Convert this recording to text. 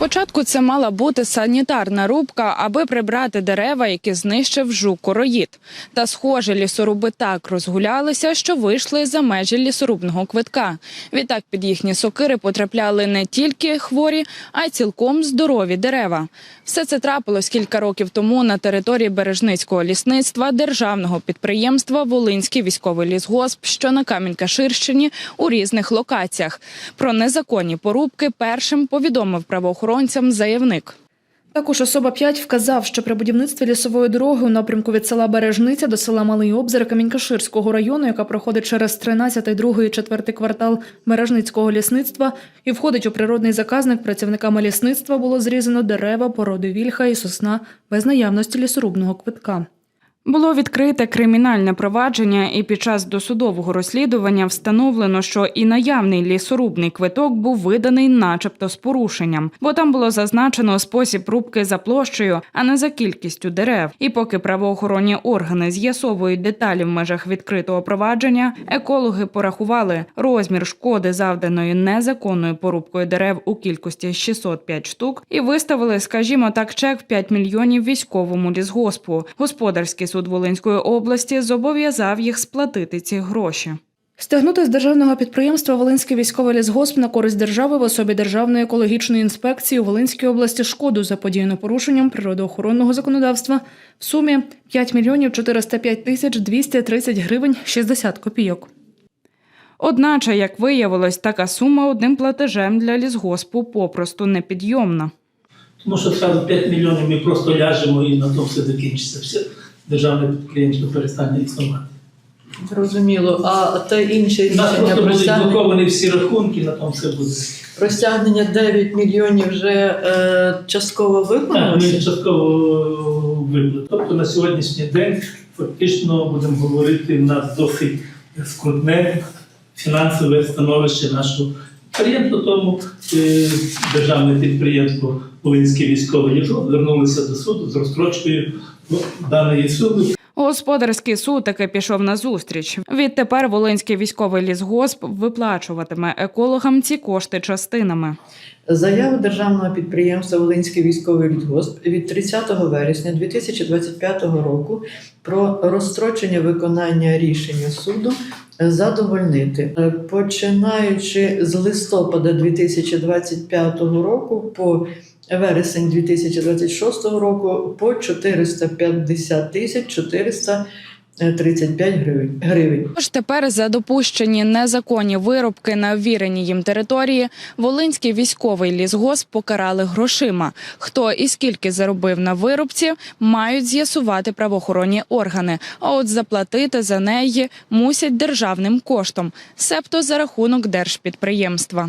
Спочатку це мала бути санітарна рубка, аби прибрати дерева, які знищив жук-короїд. Та схоже, лісоруби так розгулялися, що вийшли за межі лісорубного квитка. Відтак під їхні сокири потрапляли не тільки хворі, а й цілком здорові дерева. Все це трапилось кілька років тому на території Бережницького лісництва державного підприємства Волинський військовий лісгосп, що на Камінь-Каширщині у різних локаціях. Про незаконні порубки першим повідомив правоохоронцям заявник. Також особа 5 вказав, що при будівництві лісової дороги у напрямку від села Бережниця до села Малий Обзер Камінькаширського району, яка проходить через 13, 2 і 4 квартал Бережницького лісництва і входить у природний заказник, працівниками лісництва було зрізано дерева, породи вільха і сосна без наявності лісорубного квитка. Було відкрите кримінальне провадження, і під час досудового розслідування встановлено, що і наявний лісорубний квиток був виданий, начебто, з порушенням, бо там було зазначено спосіб рубки за площею, а не за кількістю дерев. І поки правоохоронні органи з'ясовують деталі в межах відкритого провадження, екологи порахували розмір шкоди, завданої незаконною порубкою дерев у кількості 605 штук, і виставили, скажімо так, чек в 5 мільйонів військовому лісгоспу. Господарський суд Волинської області зобов'язав їх сплатити ці гроші. Стягнути з державного підприємства Волинський військовий лісгосп на користь держави в особі Державної екологічної інспекції у Волинській області шкоду заподіяну порушенням природоохоронного законодавства в сумі 5 мільйонів 405 тисяч 230 гривень 60 копійок. Одначе, як виявилось, така сума одним платежем для лісгоспу попросту непідйомна. Тому що зразу 5 мільйонів ми просто ляжемо і на тому все закінчиться. Все державне підприємство перестане існувати. Зрозуміло. А те інше У нас рішення просто про будуть стягнення, блоковані всі рахунки, на тому все буде. про стягнення 9 мільйонів вже е, частково Так, ми виконалося? частково виплат. Тобто на сьогоднішній день фактично будемо говорити, в нас досить скрутне фінансове становище нашого підприємства, тому е, державне підприємство Волинське військове ліжо звернулося до суду з розстрочкою ну, даної суми. Господарський суд таки пішов на зустріч. Відтепер Волинський військовий лісгосп виплачуватиме екологам ці кошти частинами. Заяву державного підприємства Волинський військовий лісгосп від 30 вересня 2025 року про розстрочення виконання рішення суду задовольнити, починаючи з листопада 2025 року по вересень 2026 року по 450 тисяч 435 гривень. гривень. Тож тепер за допущені незаконні виробки на ввіреній їм території Волинський військовий лісгосп покарали грошима. Хто і скільки заробив на виробці, мають з'ясувати правоохоронні органи. А от заплатити за неї мусять державним коштом, себто за рахунок держпідприємства.